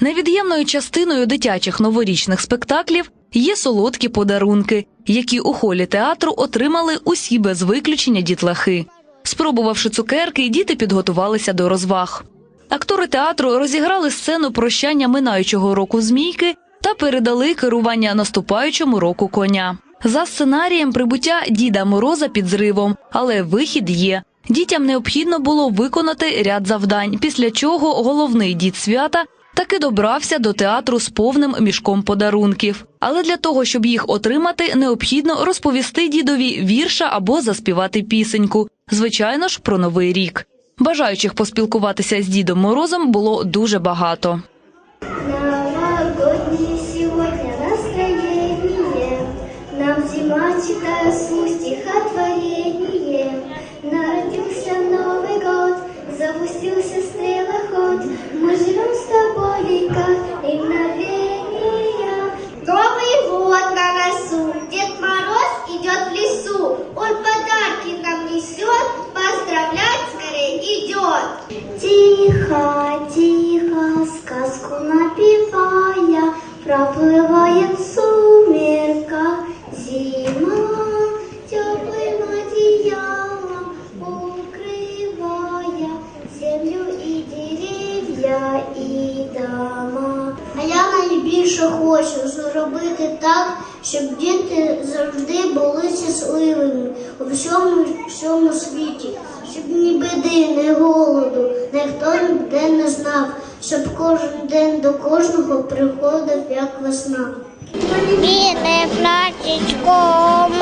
Невід'ємною частиною дитячих новорічних спектаклів є солодкі подарунки, які у холі театру отримали усі без виключення дітлахи. Спробувавши цукерки, діти підготувалися до розваг. Актори театру розіграли сцену прощання минаючого року змійки та передали керування наступаючому року коня. За сценарієм прибуття Діда Мороза під зривом, але вихід є. Дітям необхідно було виконати ряд завдань, після чого головний дід свята таки добрався до театру з повним мішком подарунків. Але для того, щоб їх отримати, необхідно розповісти дідові вірша або заспівати пісеньку. Звичайно ж, про новий рік. Бажаючих поспілкуватися з Дідом Морозом було дуже багато. Нам зима читает вслух стихотворение. Народился Новый год, запустился стрелоход, Мы живем напевая, Проплывает в сумерках зима, Теплым одеялом укрывая Землю и деревья, и дома. А я найбільше хочу зробити так, щоб діти завжди були щасливими у всьому, всьому світі, щоб ні біди, ні голоду, ніхто ніде не знав, щоб кожен день до кожного приходив як весна. Біле плачечко, у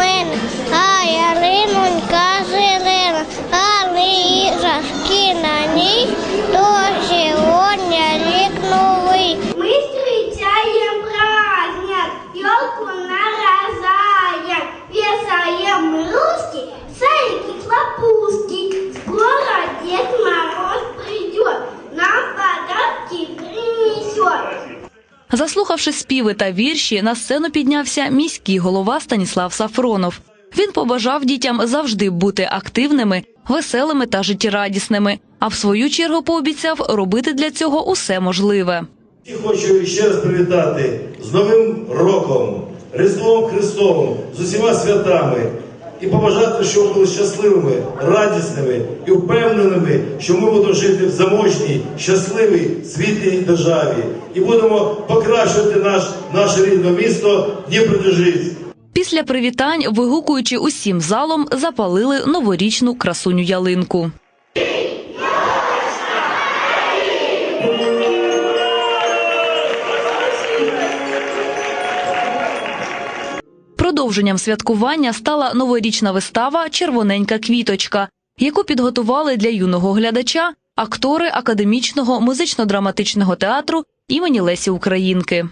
Заслухавши співи та вірші, на сцену піднявся міський голова Станіслав Сафронов. Він побажав дітям завжди бути активними, веселими та життєрадісними, а в свою чергу пообіцяв робити для цього усе можливе. Хочу ще раз привітати з Новим роком, Різдвом Христовим, з усіма святами і побажати, щоб ми були щасливими, радісними і впевненими, що ми будемо жити в заможній, щасливій, світлій державі і будемо покращувати наш, наше рідне місто Дніпродзержинськ. Після привітань, вигукуючи усім залом, запалили новорічну красуню ялинку. Продовженням святкування стала новорічна вистава Червоненька квіточка, яку підготували для юного глядача актори академічного музично-драматичного театру імені Лесі Українки.